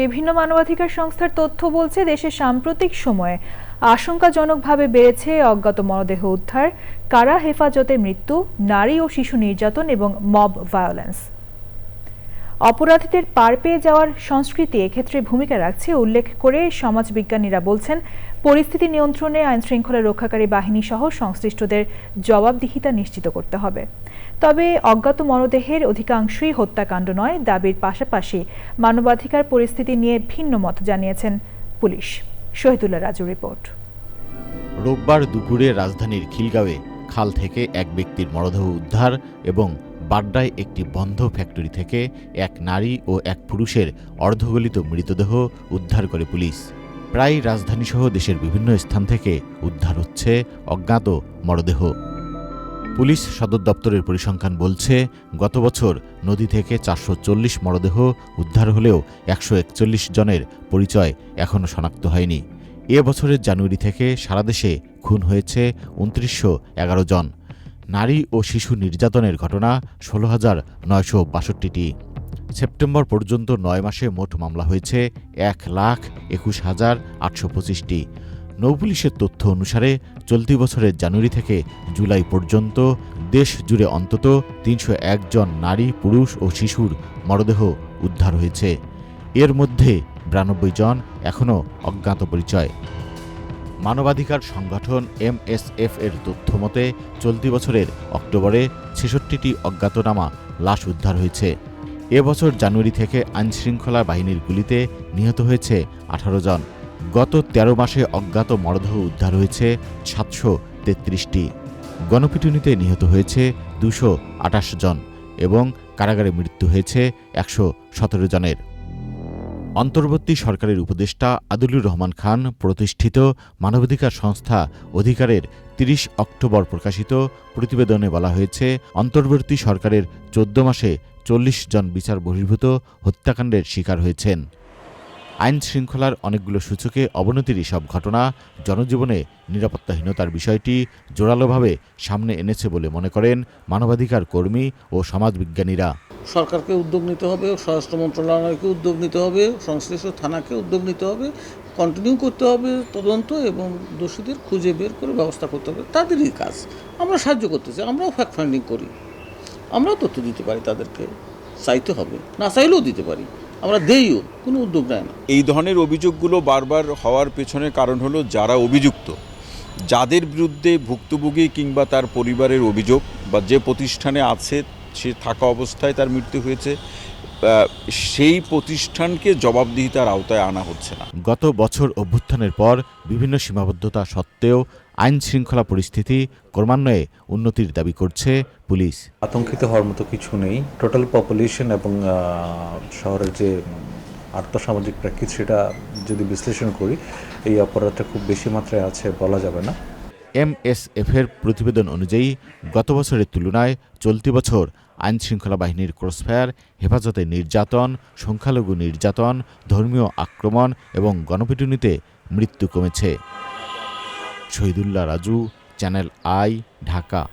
বিভিন্ন মানবাধিকার সংস্থার তথ্য বলছে, দেশে সাম্প্রতিক সময়ে আশঙ্কাজনকভাবে বেড়েছে অজ্ঞাত মরদেহ উদ্ধার, কারা হেফাজতে মৃত্যু, নারী ও শিশু নির্যাতন এবং মব ভায়োলেন্স। অপরাধীদের পার পেয়ে যাওয়ার সংস্কৃতি এক্ষেত্রে ভূমিকা রাখছে, উল্লেখ করে সমাজবিজ্ঞানীরা বলছেন পরিস্থিতি নিয়ন্ত্রণে আইনশৃঙ্খলা রক্ষাকারী বাহিনী সহ সংশ্লিষ্টদের জবাবদিহিতা নিশ্চিত করতে হবে। তবে অজ্ঞাত মরদেহের অধিকাংশই হত্যাকাণ্ড নয়, দাবির পাশাপাশি মানবাধিকার পরিস্থিতি নিয়ে ভিন্ন মত জানিয়েছেন পুলিশ। শহীদুল্লাহ রাজু রিপোর্ট। রোববার দুপুরে রাজধানীর খিলগাঁওয়ে খাল থেকে এক ব্যক্তির মরদেহ উদ্ধার এবং বাড্ডায় একটি বন্ধ ফ্যাক্টরি থেকে এক নারী ও এক পুরুষের অর্ধগলিত মৃতদেহ উদ্ধার করে পুলিশ। প্রায় রাজধানীসহ দেশের বিভিন্ন স্থান থেকে উদ্ধার হচ্ছে অজ্ঞাত মরদেহ। পুলিশ সদর দপ্তরের পরিসংখ্যান বলছে, গত বছর নদী থেকে চারশো চল্লিশ মরদেহ উদ্ধার হলেও একশো একচল্লিশ জনের পরিচয় এখনও শনাক্ত হয়নি। এ বছরের জানুয়ারি থেকে সারা দেশে খুন হয়েছে উনত্রিশশো এগারো জন। নারী ও শিশু নির্যাতনের ঘটনা ষোলো হাজার নয়শো বাষট্টিটি। সেপ্টেম্বর পর্যন্ত নয় মাসে মোট মামলা হয়েছে এক লাখ একুশ হাজার আটশো পঁচিশটি। নৌপুলিশের তথ্য অনুসারে চলতি বছরের জানুয়ারি থেকে জুলাই পর্যন্ত দেশ জুড়ে অন্তত তিনশো জন নারী, পুরুষ ও শিশুর মরদেহ উদ্ধার হয়েছে। এর মধ্যে বিরানব্বই জন এখনও অজ্ঞাত পরিচয়। মানবাধিকার সংগঠন এমএসএফ এর তথ্য মতে, চলতি বছরের অক্টোবরে ছেষট্টিটি অজ্ঞাতনামা লাশ উদ্ধার হয়েছে। এবছর জানুয়ারি থেকে আইনশৃঙ্খলা বাহিনীর গুলিতে নিহত হয়েছে আঠারো জন। গত ১৩ মাসে অজ্ঞাত মরদেহ উদ্ধার হয়েছে সাতশো তেত্রিশটি। গণপিটুনিতে নিহত হয়েছে দুশো আটাশ জন এবং কারাগারে মৃত্যু হয়েছে একশো সতেরো জনের। অন্তর্বর্তী সরকারের উপদেষ্টা আদুলুর রহমান খান প্রতিষ্ঠিত মানবাধিকার সংস্থা অধিকারের ৩০ অক্টোবর প্রকাশিত প্রতিবেদনে বলা হয়েছে, অন্তর্বর্তী সরকারের চোদ্দ মাসে চল্লিশ জন বিচার বহির্ভূত হত্যাকাণ্ডের শিকার হয়েছেন। আইন শৃঙ্খলার অনেকগুলো সূচকে অবনতির সব ঘটনা জনজীবনে নিরাপত্তাহীনতার বিষয়টি জোরালোভাবে সামনে এনেছে বলে মনে করেন মানবাধিকার কর্মী ও সমাজবিজ্ঞানীরা। সরকারকে উদ্যোগ নিতে হবে, স্বরাষ্ট্র মন্ত্রণালয়কে উদ্যোগ নিতে হবে, সংশ্লিষ্ট থানাকে উদ্যোগ নিতে হবে কন্টিনিউ করতে হবে তদন্ত এবং দোষীদের খুঁজে বের করে ব্যবস্থা করতে হবে। তাদেরই কাজ। আমরা সাহায্য করতে চাই আমরাও ফ্যাক্ট ফাইন্ডিং করি। আমরাও তথ্য দিতে পারি তাদেরকে। চাইতে হবে। না চাইলেও দিতে পারি। আমরা দেইও, কোনো উদ্যোগ নেয় না। এই ধরনের অভিযোগগুলো বারবার হওয়ার পেছনে কারণ হলো যারা অভিযুক্ত। যাদের বিরুদ্ধে ভুক্তভোগী কিংবা তার পরিবারের অভিযোগ বা যে প্রতিষ্ঠানে আছে, সে থাকা অবস্থায় তার মৃত্যু হয়েছে সেই প্রতিষ্ঠানকে জবাবদিহিতার আওতায় আনা হচ্ছে না। গত বছর অভ্যুত্থানের পর বিভিন্ন সীমাবদ্ধতা সত্ত্বেও আইন শৃঙ্খলা পরিস্থিতি ক্রমান্বয়ে উন্নতির দাবি করছে পুলিশ। আতঙ্কিত হওয়ার মতো কিছু নেই। টোটাল পপুলেশন এবং শহরের যে আর্থসামাজিক প্রেক্ষিত সেটা যদি বিশ্লেষণ করি এই অপরাধটা খুব বেশি মাত্রায় আছে বলা যাবে না। এমএসএফের প্রতিবেদন অনুযায়ী গত বছরের তুলনায় চলতি বছর আইন শৃঙ্খলা বাহিনীর ক্রসফায়ার, হেফাজতে নির্যাতন, সংখ্যালঘু নির্যাতন, ধর্মীয় আক্রমণ এবং গণপিটুনিতে মৃত্যু কমেছে। Shahidullah Raju, channel I, Dhaka.